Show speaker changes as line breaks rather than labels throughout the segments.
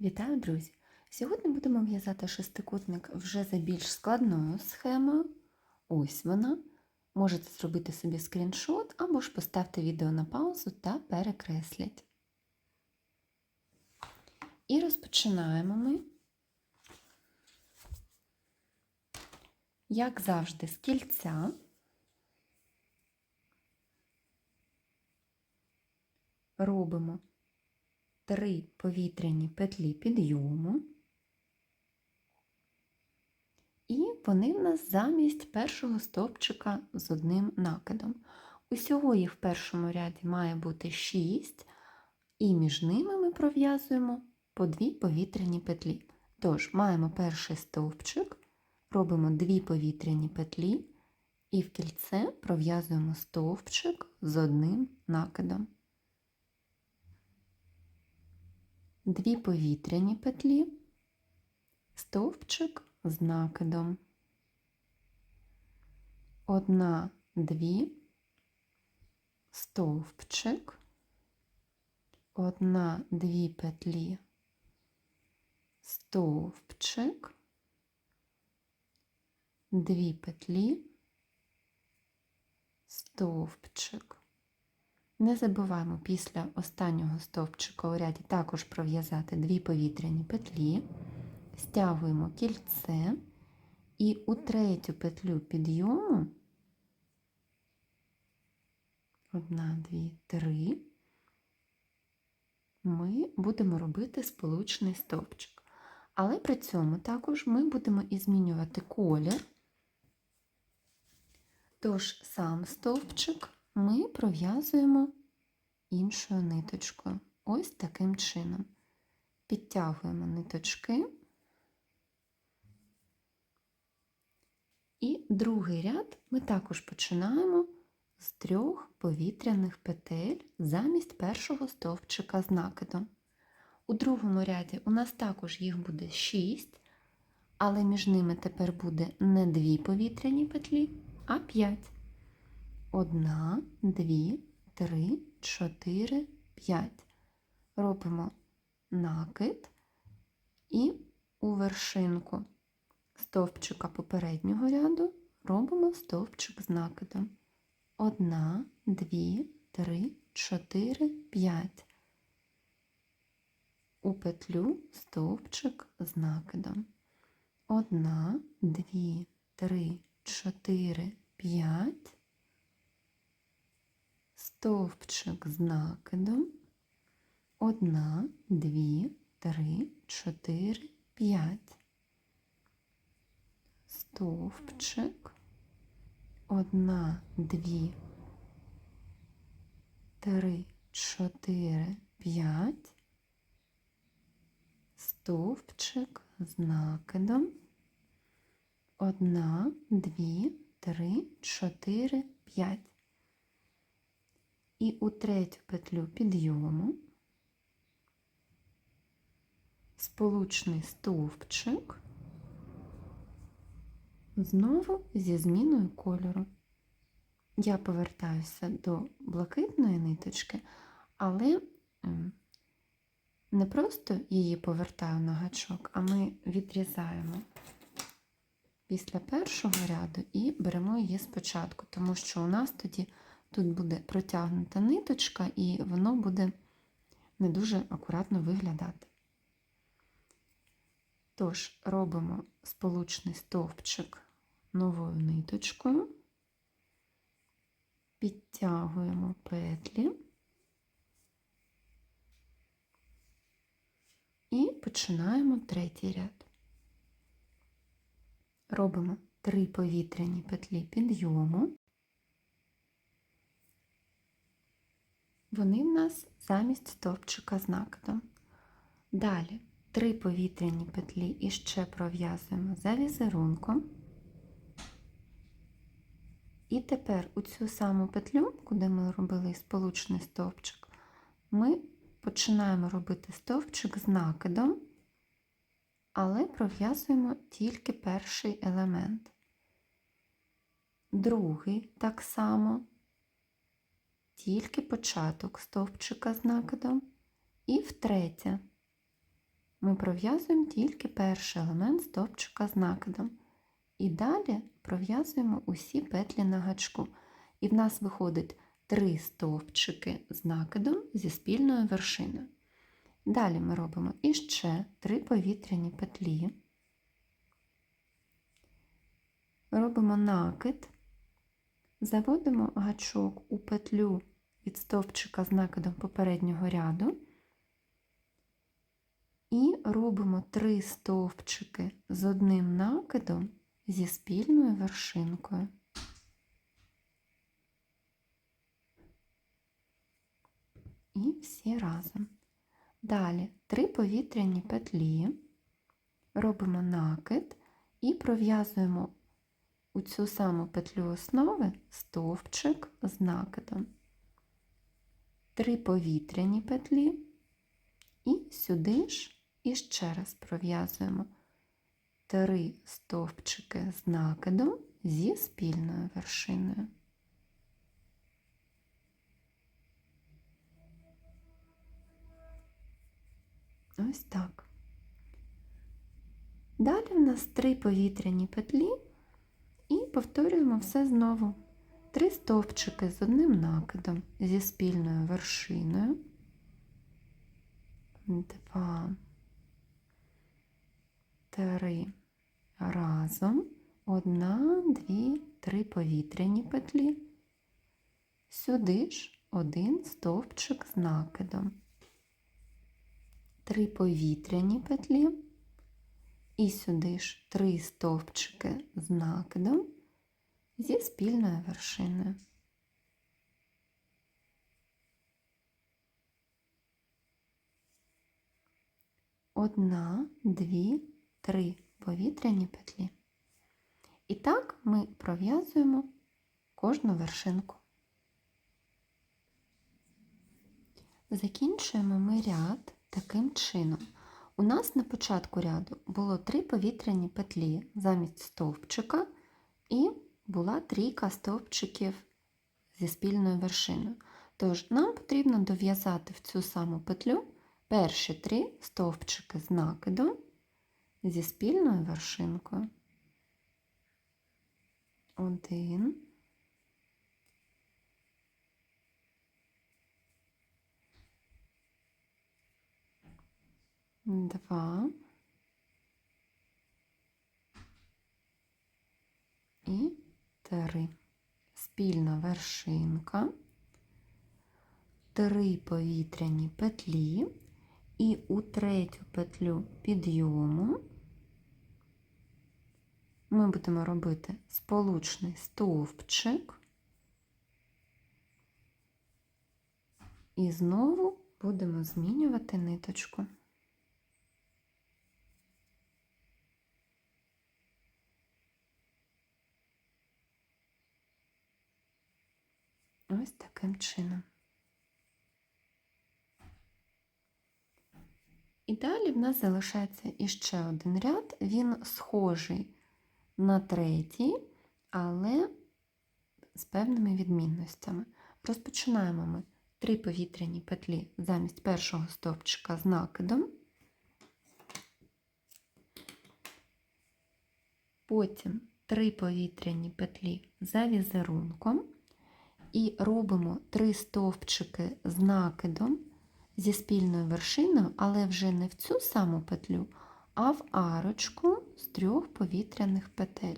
Вітаю, друзі! Сьогодні будемо в'язати шестикутник вже за більш складною схемою. Ось вона. Можете зробити собі скріншот або ж поставте відео на паузу та перекресліть. І розпочинаємо ми, як завжди, з кільця. Робимо три повітряні петлі підйому, і вони в нас замість першого стовпчика з одним накидом. Усього їх в першому ряді має бути 6, і між ними ми пров'язуємо по дві повітряні петлі. Тож, маємо перший стовпчик, робимо дві повітряні петлі, і в кільце пров'язуємо стовпчик з одним накидом. Дві повітряні петлі, стовпчик з накидом. Одна, дві, стовпчик, одна, дві петлі, стовпчик, дві петлі, стовпчик. Не забуваємо після останнього стовпчика у ряді також пров'язати дві повітряні петлі, стягуємо кільце. І у третю петлю підйому, одна, дві, три, ми будемо робити сполучний стовпчик. Але при цьому також ми будемо і змінювати колір, тож сам стовпчик ми пров'язуємо іншою ниточкою. Ось таким чином. Підтягуємо ниточки. І другий ряд ми також починаємо з трьох повітряних петель замість першого стовпчика з накидом. У другому ряді у нас також їх буде 6, але між ними тепер буде не дві повітряні петлі, а 5. Одна, дві, три, чотири, п'ять. Робимо накид і у вершинку стовпчика попереднього ряду робимо стовпчик з накидом. Одна, дві, три, чотири, п'ять. У петлю стовпчик з накидом. Одна, дві, три, чотири, п'ять стовпчик з накидом. Одна, дві, три, чотири, п'ять. Стовпчик. Одна, дві, три, чотири, п'ять. Стовпчик з накидом. Одна, дві, три, чотири, п'ять і у третю петлю підйому сполучний стовпчик, знову зі зміною кольору. Я повертаюся до блакитної ниточки, але не просто її повертаю на гачок, а ми відрізаємо після першого ряду і беремо її спочатку, тому що у нас тоді Тут буде протягнута ниточка, і воно буде не дуже акуратно виглядати. Тож, робимо сполучний стовпчик новою ниточкою, підтягуємо петлі і починаємо третій ряд. Робимо три повітряні петлі підйому. Вони в нас замість стовпчика з накидом. Далі три повітряні петлі і ще пров'язуємо за візерунком. І тепер у цю саму петлю, куди ми робили сполучний стовпчик, ми починаємо робити стовпчик з накидом, але пров'язуємо тільки перший елемент. Другий так само тільки початок стовпчика з накидом, і втретє ми пров'язуємо тільки перший елемент стовпчика з накидом. І далі пров'язуємо усі петлі на гачку. І в нас виходить три стовпчики з накидом зі спільною вершиною. Далі ми робимо іще три повітряні петлі. Робимо накид, заводимо гачок у петлю від стовпчика з накидом попереднього ряду і робимо три стовпчики з одним накидом зі спільною вершинкою. І всі разом. Далі три повітряні петлі, робимо накид і пров'язуємо у цю саму петлю основи стовпчик з накидом. Три повітряні петлі і сюди ж іще раз пров'язуємо три стовпчики з накидом зі спільною вершиною. Ось так. Далі в нас три повітряні петлі і повторюємо все знову. Три стовпчики з одним накидом зі спільною вершиною. Два, три разом. Одна, дві, три повітряні петлі. Сюди ж один стовпчик з накидом. Три повітряні петлі. І сюди ж три стовпчики з накидом зі спільною вершиною. Одна, дві, три повітряні петлі. І так ми пров'язуємо кожну вершинку. Закінчуємо ми ряд таким чином. У нас на початку ряду було три повітряні петлі замість стовпчика і була трійка стовпчиків зі спільною вершиною. Тож нам потрібно дов'язати в цю саму петлю перші три стовпчики з накидом зі спільною вершинкою. Один. Два. І три. Спільна вершинка, три повітряні петлі і у третю петлю підйому ми будемо робити сполучний стовпчик і знову будемо змінювати ниточку. Ось таким чином. І далі в нас залишається іще один ряд, він схожий на третій, але з певними відмінностями. Розпочинаємо ми три повітряні петлі замість першого стовпчика з накидом. Потім три повітряні петлі за візерунком і робимо три стовпчики з накидом зі спільною вершиною, але вже не в цю саму петлю, а в арочку з трьох повітряних петель.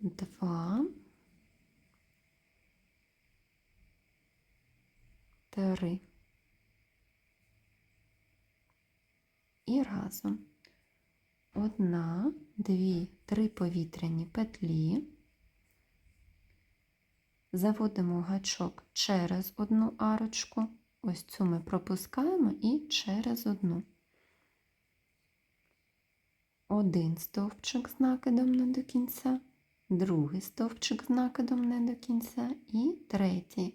Два, три. І разом. Одна, дві, три повітряні петлі. Заводимо гачок через одну арочку, ось цю ми пропускаємо і через одну. Один стовпчик з накидом не до кінця, другий стовпчик з накидом не до кінця і третій.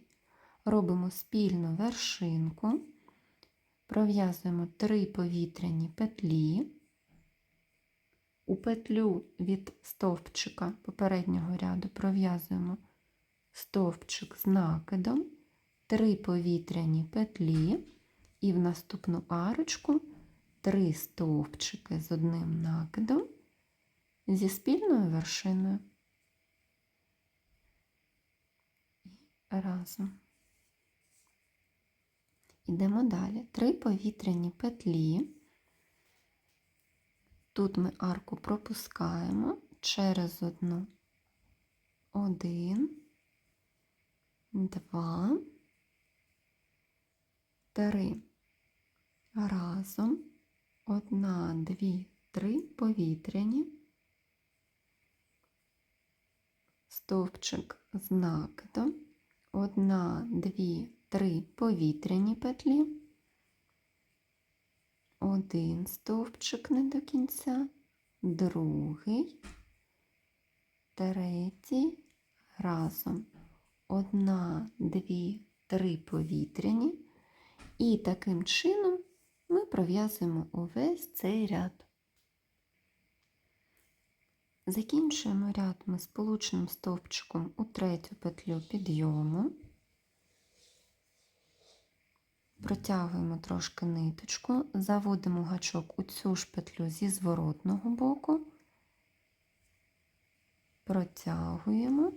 Робимо спільну вершинку, пров'язуємо три повітряні петлі. У петлю від стовпчика попереднього ряду пров'язуємо стовпчик з накидом, три повітряні петлі І в наступну арочку три стовпчики з одним накидом зі спільною вершиною. І разом. Ідемо далі. Три повітряні петлі. Тут ми арку пропускаємо через одну. Один, два, три. Разом. Одна, дві, три повітряні. Стовпчик з накидом. Одна, дві, три повітряні петлі. Один стовпчик не до кінця, другий, третій, разом. Одна, дві, три повітряні. І таким чином ми пров'язуємо увесь цей ряд. Закінчуємо ряд ми сполученим стовпчиком у третю петлю підйому. Протягуємо трошки ниточку, заводимо гачок у цю ж петлю зі зворотного боку, протягуємо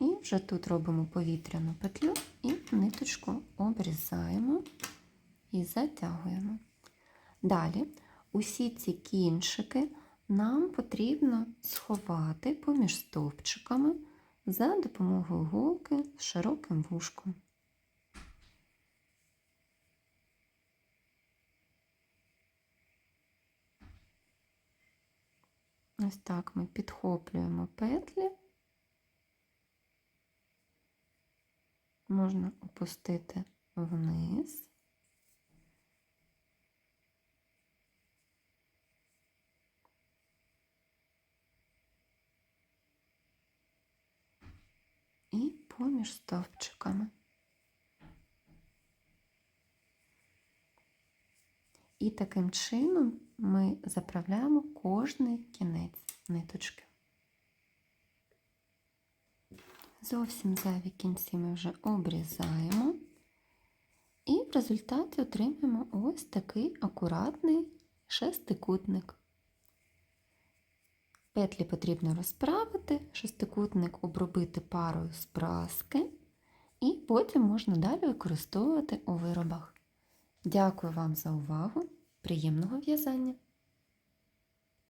і вже тут робимо повітряну петлю і ниточку обрізаємо і затягуємо. Далі усі ці кінчики нам потрібно сховати поміж стовпчиками за допомогою голки з широким вушком. Ось так ми підхоплюємо петлі. Можна опустити вниз. І поміж стовпчиками. І таким чином ми заправляємо кожний кінець ниточки. Зовсім зайві кінці ми вже обрізаємо. І в результаті отримаємо ось такий акуратний шестикутник. Петлі потрібно розправити, шестикутник обробити парою з праски, і потім можна далі використовувати у виробах. Дякую вам за увагу! Приємного в'язання!